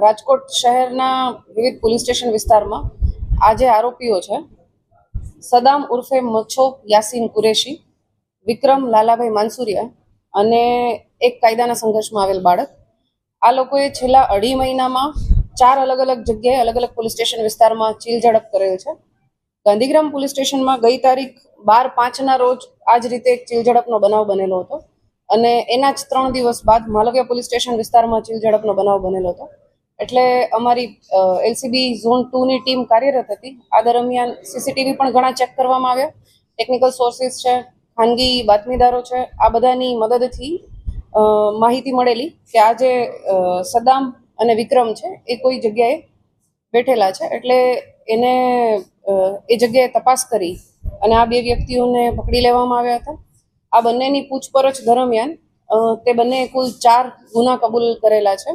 રાજકોટ શહેરના વિવિધ police station વિસ્તારમાં આજે આરોપીઓ છે. સદામ ઉર્ફે મચ્છો યાસીન કુરેશી, વિક્રમ લાલાભાઈ માનસુરિયા અને એક કાયદાના સંઘર્ષમાં આવેલ બાળક. આ લોકોએ છેલ્લા અઢી મહિનામાં ચાર અલગ અલગ જગ્યાએ અલગ અલગ પોલીસ સ્ટેશન વિસ્તારમાં ચીલ ઝડપ કરેલ છે. ગાંધીગ્રામ પોલીસ સ્ટેશનમાં ગઈ તારીખ બાર પાંચના રોજ આ જ રીતે એક ચીલ ઝડપનો બનાવ બનેલો હતો અને એના જ ત્રણ દિવસ બાદ માલવ્યા પોલીસ સ્ટેશન વિસ્તારમાં ચીલ ઝડપનો બનાવ બનેલો હતો. એટલે અમારી એલસીબી ઝોન ટુની ટીમ કાર્યરત હતી. આ દરમિયાન સીસીટીવી પણ ઘણા ચેક કરવામાં આવ્યા. ટેકનિકલ સોર્સિસ છે, ખાનગી બાતમીદારો છે, આ બધાની મદદથી માહિતી મળેલી કે આ જે સદામ અને વિક્રમ છે, એ કોઈ જગ્યાએ બેઠેલા છે. એટલે એને એ જગ્યાએ તપાસ કરી અને આ બે વ્યક્તિઓને પકડી લેવામાં આવ્યા હતા. આ બંનેની પૂછપરછ દરમિયાન તે બંને કુલ ચાર ગુના કબૂલ કરેલા છે.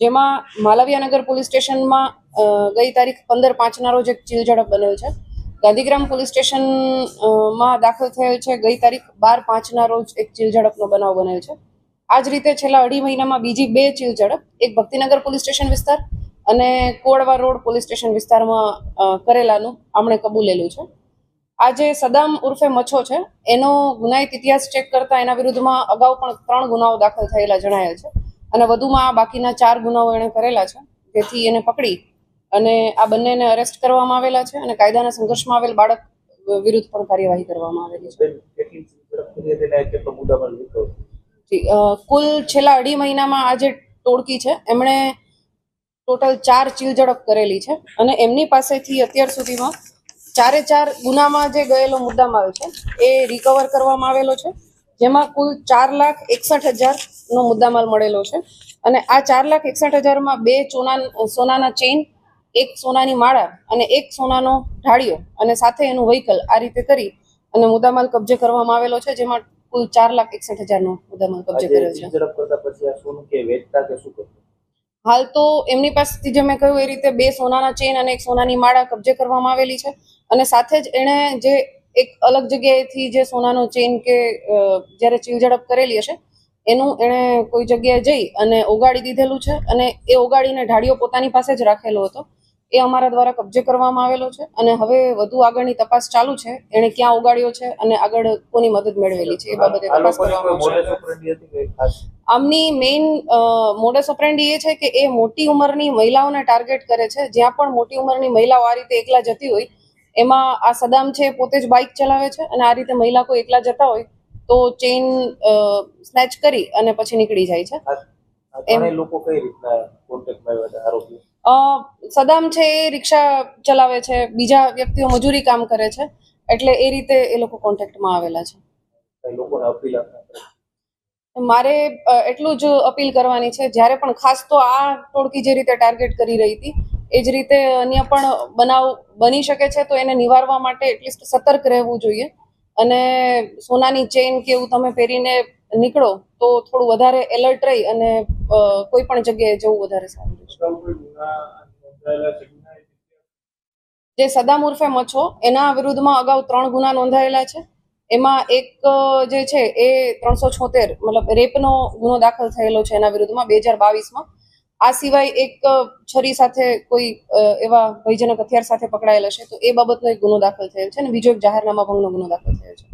જેમાં માલવિયાનગર પોલીસ સ્ટેશનમાં ગઈ તારીખ પંદર પાંચના રોજ એક ચીલ ઝડપ બનેલ છે. ગાંધીગ્રામ પોલીસ સ્ટેશનમાં દાખલ થયેલ છે ગઈ તારીખ બાર પાંચના રોજ એક ચીલ ઝડપનો બનાવ બનેલ છે. આ જ રીતે છેલ્લા અઢી મહિનામાં બીજી બે ચીલ ઝડપ એક ભક્તિનગર પોલીસ સ્ટેશન વિસ્તાર અને કોડવા રોડ પોલીસ સ્ટેશન વિસ્તારમાં કરેલાનું આમણે કબૂલેલું છે. આ જે સદામ ઉર્ફે મચ્છો છે, એનો ગુનાહિત ઇતિહાસ ચેક કરતા એના વિરુદ્ધમાં અગાઉ પણ ત્રણ ગુનાઓ દાખલ થયેલા જણાયેલ છે. અને વધુમાં બાકીના ચાર ગુનાઓ એણે કરેલા છે, જેથી એને પકડી અને આ બંનેને અરેસ્ટ કરવામાં આવેલા છે અને કાયદાના સંઘર્ષમાં આવેલ બાળક વિરુદ્ધ પણ કાર્યવાહી કરવામાં આવેલી છે. કુલ છેલ્લા અઢી મહિનામાં આ જે ટોળકી છે, એમણે ટોટલ ચાર ચીલ ઝડપ કરેલી છે અને એમની પાસેથી અત્યાર સુધીમાં ચારે ચાર ગુનામાં જે ગયેલો મુદ્દામાલ છે, એ રિકવર કરવામાં આવેલો છે. જેમાં કુલ ચાર લાખ એકસઠ હજારનો મુદ્દામાલ મળેલો છે. અને આ ચાર લાખ એકસઠ હજારમાં બે સોના સોનાના ચેઇન એક સોનાની માળા અને એક સોનાનો ઢાળિયો અને સાથે એનું વ્હીકલ આ રીતે કરી અને મુદ્દામાલ કબજે કરવામાં આવેલો છે જેમાં કુલ ચાર લાખ એકસઠ હજારનો મુદ્દામાલ કબજે કર્યો છે. હાલ તો એમની પાસેથી જે મેં કહ્યું એ રીતે બે સોનાના ચેન અને એક સોનાની માળા કબજે કરવામાં આવેલી છે. અને સાથે જ એણે જે એક અલગ જગ્યાએથી જે સોનાનો ચેન કે જ્યારે ચીલ ઝડપ કરેલી હશે એનું એણે કોઈ જગ્યાએ જઈ અને ઓગાળી દીધેલું છે અને એ ઓગાળીને ઢાળીઓ પોતાની પાસે જ રાખેલો હતો. એ અમારા દ્વારા કબજે કરવામાં આવેલો છે અને હવે વધુ આગળની તપાસ ચાલુ છે. એણે ક્યાં ઉગાડ્યો છે અને આગળ કોની મદદ મેળવેલી છે એ બાબતે તપાસ કરવામાં ખાસ? આમની મેઇન મોડસ ઓપરેન્ડી એ છે કે એ મોટી ઉંમરની મહિલાઓને ટાર્ગેટ કરે છે. જ્યાં પણ મોટી ઉંમરની મહિલાઓ આ રીતે એકલા જતી હોય એમાં આ સદામ છે પોતે જ બાઇક ચલાવે છે અને આ રીતે મહિલા કોઈ એકલા જતા હોય તો ચેઇન સ્નેચ કરી અને પછી નીકળી જાય છે. આ આ લોકો કઈ રીતના કોન્ટેક્ટમાં આવ્યા હતા આરોપીઓ અ, સદામ છે એ રિક્ષા ચલાવે છે બીજા વ્યક્તિઓ મજૂરી કામ કરે છે એટલે એ રીતે એ લોકો કોન્ટેક્ટમાં આવેલા છે. મારે એટલું જ અપીલ કરવાની છે જ્યારે પણ ખાસ તો આ ટોળકી જે રીતે ટાર્ગેટ કરી રહી હતી એ જ રીતે અન્ય પણ બનાવ બની શકે છે તો એને નિવારવા માટે એટલીસ્ટ સતર્ક રહેવું જોઈએ. અને સોનાની ચેઇન કે એવું તમે પહેરીને નીકળો તો થોડું વધારે એલર્ટ રહી અને કોઈ પણ જગ્યાએ જવું વધારે સારું રહેશે. જે સદામ ઉર્ફે મચ્છો એના વિરુદ્ધમાં અગાઉ ત્રણ ગુના નોંધાયેલા છે. એમાં એક જે છે એ ત્રણસો છોતેર મતલબ રેપનો ગુનો દાખલ થયેલો છે એના વિરુદ્ધમાં બે હજાર બાવીસમાં. આ સિવાય એક છરી સાથે કોઈ એવા ભયજનક હથિયાર સાથે પકડાયેલા છે, તો એ બાબતનો એક ગુનો દાખલ થયેલ છે અને બીજો એક જાહેરનામા ભંગનો ગુનો દાખલ થયેલ છે.